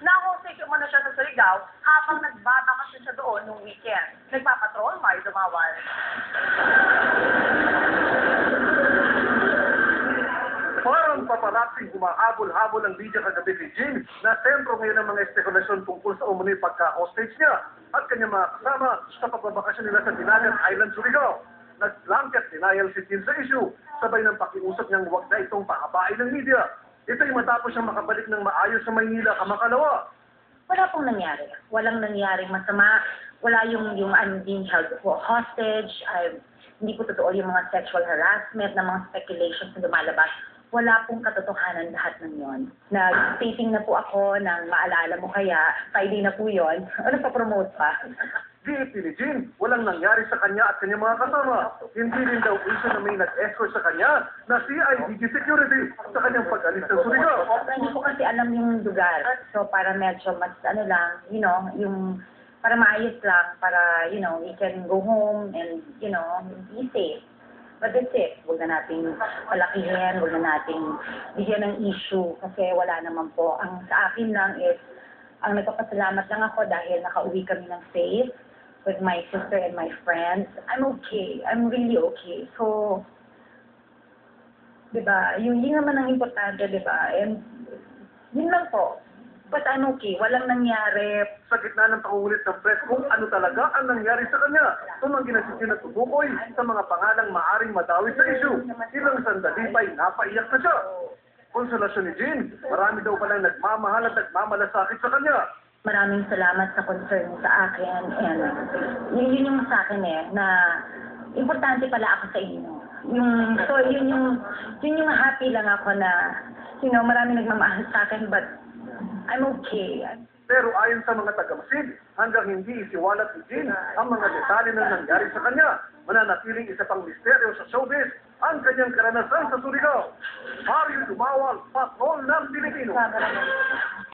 na-hostage umano siya sa Surigao habang nagbabakasyon siya doon nung weekend. Nagpapatrol, Mario Dumawal. Parang paparating humahabol-habol ang media kagabi kay Jim na sentro ngayon ng mga espekulasyon tungkol sa umunoy pagka-hostage niya at kanyang mga kasama sa pagbabakasyon nila sa Dinagat Island, Surigao. Nag-blanket denial si Jim sa issue, sabay ng pakiusap niyang huwag na itong pahabain ng media. Ito'y matapos siyang makabalik ng maayos sa Maynila kamakalawa. wala pong nangyari. Walang nangyaring masama. Wala yung, yung I'm being held hostage. I, hindi po totoo yung mga sexual harassment na mga speculations na lumalabas. Wala pong katotohanan lahat ng yon. Nag-taping na po ako ng maalala mo kaya, Friday na po yon. Ano pa promote pa? Giit Jim, walang nangyari sa kanya at kanyang mga kasama. Hindi rin daw issue na may nag-escort sa kanya na CIDG security sa kanyang pag-alis ng Surigao. Hindi ko kasi alam yung lugar. So, para medyo mas, ano lang, you know, yung, para maayos lang, para, you know, we can go home and, you know, be safe. But that's it. Huwag na nating palakihin, huwag na nating bigyan ng issue kasi wala naman po. Ang sa akin lang is, ang nagpapasalamat lang ako dahil nakauwi kami ng safe with my sister and my friends. I'm okay. I'm really okay. So, di ba? Yun, yun naman ang importante, di ba? And yun lang po. But I'm okay. Walang nangyari. Sa gitna ng pangungulit ng press kung ano talaga ang nangyari sa kanya. Tumanggi na si Gina Tubukoy sa mga pangalang maaring madawi sa issue. Ilang sandali pa'y napaiyak na siya. Konsolasyon ni Jean, marami daw palang nagmamahal at nagmamalasakit sa kanya. Maraming salamat sa concern mo sa akin. And yun, yun yung sa akin eh, na importante pala ako sa inyo. Yung, so yun yung, yun yung happy lang ako na, you know, maraming nagmamahal sa akin, but I'm okay. Pero ayon sa mga taga-Masid, hanggang hindi isiwalat ni Jean ang mga detalye na nangyari sa kanya, mananatiling isa pang misteryo sa showbiz ang kanyang karanasan sa Surigao. Mario Dumawal, Patrol ng Pilipino.